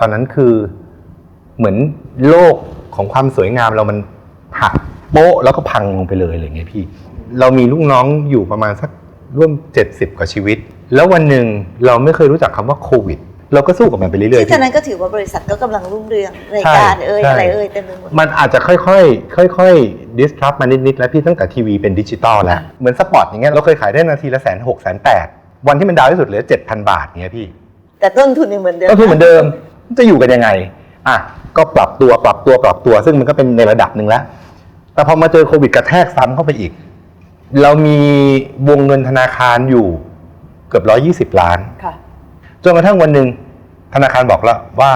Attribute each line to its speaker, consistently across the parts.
Speaker 1: ตอนนั้นคือเหมือนโลกของความสวยงามเรามันหักโป๊ะแล้วก็พังลงไปเลยอะไรเงี้ยพี่ เรามีลูกน้องอยู่ประมาณสักร่วม 70 กว่าชีวิต แล้ววันหนึ่งเราไม่เคยรู้จักคำว่าโควิดเราก็สู้กับมันไปเรื่อย
Speaker 2: ที่
Speaker 1: ๆ
Speaker 2: ตอน
Speaker 1: พี่
Speaker 2: นั้นก็ถือว่าบริษัทก็กำลังรุ่งเรืองราย
Speaker 1: ใช่
Speaker 2: การเอ่ย
Speaker 1: ใช่
Speaker 2: อะไรเอ่ยเต็มไปหมด
Speaker 1: มันอาจจะค่อยๆ ค่อยๆ disrupt มานิดๆ แล้วพี่ตั้งแต่ทีวีเป็นดิจิตอลแล้ว เหมือนสปอร์ตอย่างเงี้ยเราเคยขายได้นาทีละแสนหกแสนแปดวันที่มันดาวที่สุดเหลือเจ็ดพันบาทเงี้ยพี่
Speaker 2: แต่ต้นทุนยังเหมือนเดิม
Speaker 1: ก็คือเหมือนเดิม จะอยู่กันยังไง อะ ก็ปรับตัวปรับตัวปรับตัว ซึ่งมันก็เป็นในระดับหนึ่งแล้ว แต่พอมาเจอโควิดกระแทกซ้ำเข้าไปอีก เรามีวงเงินธนาคารอยู่เกือบร้อยี่สิบล้าน
Speaker 3: ค่ะ
Speaker 1: จนกระทั่งวันหนึ่งธนาคารบอกแล้วว่า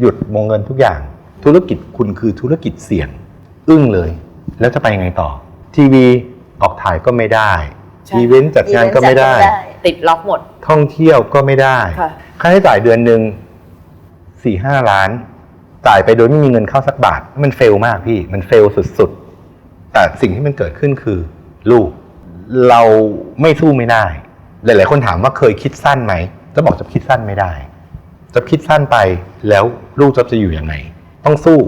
Speaker 1: หยุดวงเงินทุกอย่าง ธุรกิจคุณคือธุรกิจเสี่ยง อึ้งเลย แล้วจะไปยังไงต่อ ทีวีออกถ่ายก็ไม่ได้
Speaker 3: ใช่
Speaker 1: อีเวนต์จัดงานก็ไม่ได้
Speaker 2: อีเวนต์จั
Speaker 3: ติดล็อกหมด
Speaker 1: ท่องเที่ยวก็ไม่ได้
Speaker 3: ค่ะ
Speaker 1: ค่าใช้จ่ายเดือนหนึ่ง สี่ห้าล้าน จ่ายไปโดยไม่มีเงินเข้าสักบาท มันเฟลมากพี่ มันเฟลสุดๆ แต่สิ่งที่มันเกิดขึ้นคือลูก เราไม่สู้ไม่ได้ หลาย ๆ คนถามว่าเคยคิดสั้นไหมจะบอกจะคิดสั้นไม่ได้ จะคิดสั้นไปแล้วลูกจะจะอยู่ยังไง ต้องสู้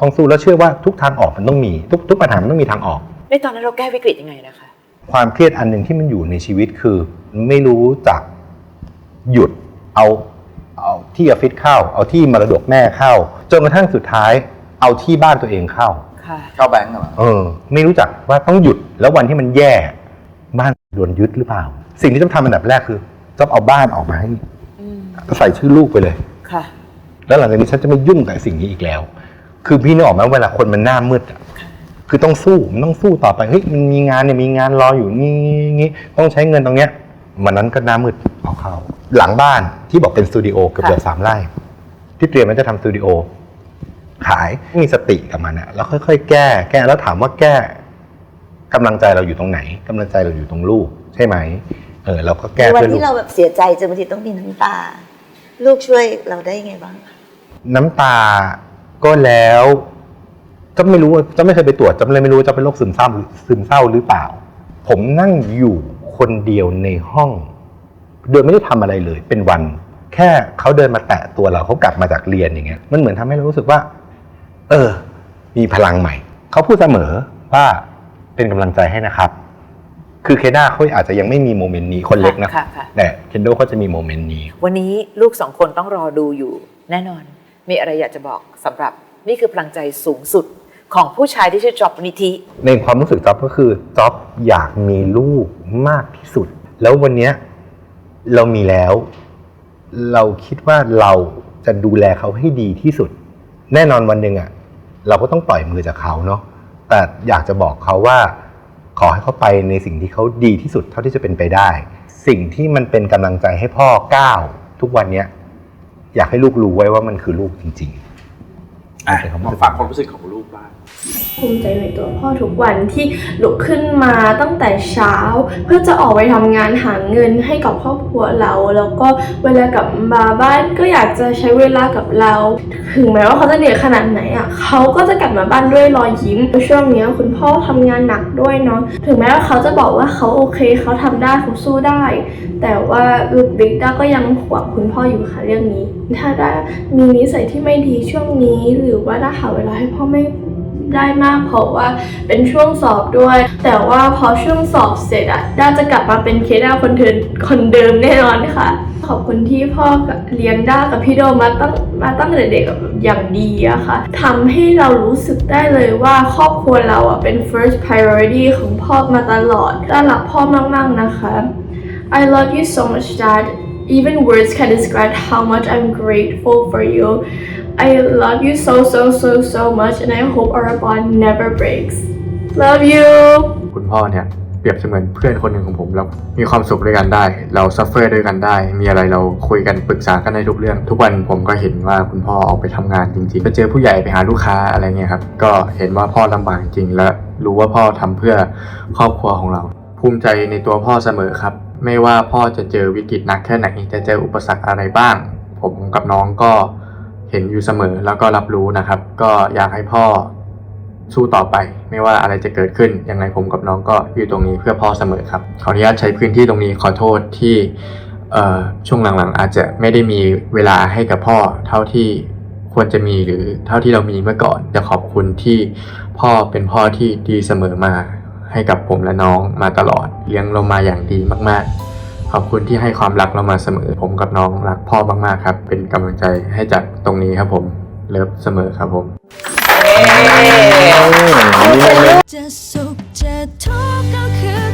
Speaker 1: ต้องสู้แล้วเชื่อว่าทุกทางออกมันต้องมี ทุกทุกปัญหามันต้องมีทางออก
Speaker 3: ในตอนนั้นเราแก้วิกฤตยังไงนะคะ
Speaker 1: ความเครียดอันหนึ่งที่มันอยู่ในชีวิตคือ ไม่รู้จักหยุดเอา เอาที่ออฟฟิศเข้า เอาที่มรดกแม่เข้า จนกระทั่งสุดท้าย เอาที่บ้านตัวเองเข้า
Speaker 3: ค่ะ
Speaker 4: เข้าแบงก์เหรอ
Speaker 1: เออ ไม่รู้จักว่าต้องหยุดแล้ววันที่มันแย่ บ้านโดนยึดหรือเปล่า สิ่งที่ต้องทำอันดับแรกคือต้องเอาบ้านออกมาให้
Speaker 3: อืม
Speaker 1: ใส่ชื่อลูกไปเลย
Speaker 3: ค่ะ
Speaker 1: แล้วหลังจากนี้ฉันจะไม่ยุ่งกับสิ่งนี้อีกแล้ว คือพี่นึกออกไหมเวลาคนมันหน้ามืดอะคือต้องสู้ มันต้องสู้ต่อไป เฮ้ย มันมีงานเนี่ย มีงานรออยู่นี่งี้ต้องใช้เงินตรงเนี้ยวันนั้นก็หน้ามืดเอาเข้า หลังบ้านที่บอกเป็นสตูดิโอเกือบ
Speaker 3: ค่ะ
Speaker 1: เกือบสามไร่ที่เตรียมมันจะทำสตูดิโอขายมีสติกับมันอะแล้วค่อยๆ แก้ แก้แล้วถามว่าแก้กำลังใจเราอยู่ตรงไหนกำลังใจเราอยู่ตรงลูกใช่ไหมเออเราก็แก้
Speaker 2: ในวัน
Speaker 1: เพื่อลู
Speaker 2: ที่
Speaker 1: ก
Speaker 2: เราแบบเสียใจจนบางทีต้องมีน้ำตา ลูกช่วยเราได้ยังไงบ้างคะ
Speaker 1: น้ำตาก็แล้วจะไม่รู้จะไม่เคยไปตรวจจะเลยไม่รู้ว่าจะเป็นโรคซึมเศร้าซึมเศร้าหรือเปล่า ผมนั่งอยู่คนเดียวในห้อง โดยไม่ได้ทำอะไรเลยเป็นวัน แค่เขาเดินมาแตะตัวเราเขากลับมาจากเรียนอย่างเงี้ยมันเหมือนทำให้เรารู้สึกว่า เออ มีพลังใหม่เขาพูดเสมอว่าเป็นกำลังใจให้นะครับคือเคด้าเขาอาจจะยังไม่มีโมเมนต์นี้คนเล็กนะ
Speaker 3: ค่ะค่ะ
Speaker 1: แต่เคนโดเขาจะมีโมเมนต์นี้
Speaker 3: วันนี้ลูกสองคนต้องรอดูอยู่ แน่นอน มีอะไรอยากจะบอกสำหรับนี่คือพลังใจสูงสุดของผู้ชายที่ชื่อจอบนิธิ
Speaker 1: ในความรู้สึกจ๊อบก็คือจ๊อบอยากมีลูกมากที่สุด แล้ววันเนี้ย เรามีแล้ว เราคิดว่าเราจะดูแลเขาให้ดีที่สุด แน่นอนวันหนึ่งอะ เราก็ต้องปล่อยมือจากเขาเนาะแต่อยากจะบอกเขาว่า ขอให้เขาไปในสิ่งที่เขาดีที่สุดเท่าที่จะเป็นไปได้ สิ่งที่มันเป็นกำลังใจให้พ่อก้าวทุกวันเนี้ยอยากให้ลูกรู้ไว้ว่ามันคือลูกจริง ๆ
Speaker 4: อะ
Speaker 1: เป็นความรู้
Speaker 4: มา
Speaker 1: สึก
Speaker 4: ฟังความรู้สึกของลูกบ้าง
Speaker 5: ภูมิใจในตัวพ่อทุกวันที่ลุกขึ้นมาตั้งแต่เช้า เพื่อจะออกไปทำงานหาเงินให้กับครอบครัวเรา แล้วก็เวลากลับมาบ้านก็อยากจะใช้เวลากับเรา ถึงแม้ว่าเขาจะเหนื่อยขนาดไหนอะเขาก็จะกลับมาบ้านด้วยรอยยิ้มช่วงเนี้ยคุณพ่อทำงานหนักด้วยเนาะถึงแม้ว่าเขาจะบอกว่าเขาโอเคเขาทำได้เขาสู้ได้ แต่ว่าลูกบิ๊กด้าก็ยังห่วงคุณพ่ออยู่ค่ะเรื่องนี้ ถ้าได้มีนิสัยที่ไม่ดีช่วงนี้หรือว่าได้หาเวลาให้พ่อไม่ได้มากเพราะว่าเป็นช่วงสอบด้วย แต่ว่าพอช่วงสอบเสร็จอะด้าจะกลับมาเป็นเคด้าคนเดิมคนเดิมแน่นอนค่ะ ขอบคุณที่พ่อเลี้ยงด้ากับพี่โดมาตั้งมาตั้งแต่เด็กอย่างดีอะค่ะทำให้เรารู้สึกได้เลยว่าครอบครัวเราอะเป็น first priority ของพ่อมาตลอดด้ารักพ่อมากๆนะคะ I love you so much, Dad. Even words can describe how much I'm grateful for you. I love you so, so, so, so much, and I hope our bond never breaks. Love you.
Speaker 6: คุณพ่อเนี่ยเปรียบเสมือนเพื่อนคนหนึ่งของผมเรามีความสุขด้วยกันได้ เราซัฟเฟอร์ด้วยกันได้ มีอะไรเราคุยกันปรึกษากันในทุกเรื่อง ทุกวันผมก็เห็นว่าคุณพ่อออกไปทำงานจริงๆไปเจอผู้ใหญ่ไปหาลูกค้าอะไรเงี้ยครับก็เห็นว่าพ่อลำบากจริงและรู้ว่าพ่อทำเพื่อครอบครัวของเรา ภูมิใจในตัวพ่อเสมอครับ ไม่ว่าพ่อจะเจอวิกฤตหนักแค่ไหนจะเจออุปสรรคอะไรบ้าง ผมกับน้องก็ เห็นอยู่เสมอแล้วก็รับรู้นะครับ ก็อยากให้พ่อสู้ต่อไป ไม่ว่าอะไรจะเกิดขึ้นยังไงผมกับน้องก็อยู่ตรงนี้เพื่อพ่อเสมอครับขออนุญาตใช้พื้นที่ตรงนี้ขอโทษที่ช่วงหลังๆ อาจจะไม่ได้มีเวลาให้กับพ่อเท่าที่ควรจะมีหรือเท่าที่เรามีเมื่อก่อนจะขอบคุณที่พ่อเป็นพ่อที่ดีเสมอมาให้กับผมและน้องมาตลอด เลี้ยงเรามาอย่างดีมาก ๆ ขอบคุณที่ให้ความรักเรามาเสมอ ผมกับน้องรักพ่อมากๆครับ เป็นกำลังใจให้จากตรงนี้ครับผม เลิฟเสมอครับผม
Speaker 3: เย้
Speaker 4: จะสุขจะทุกข์ก็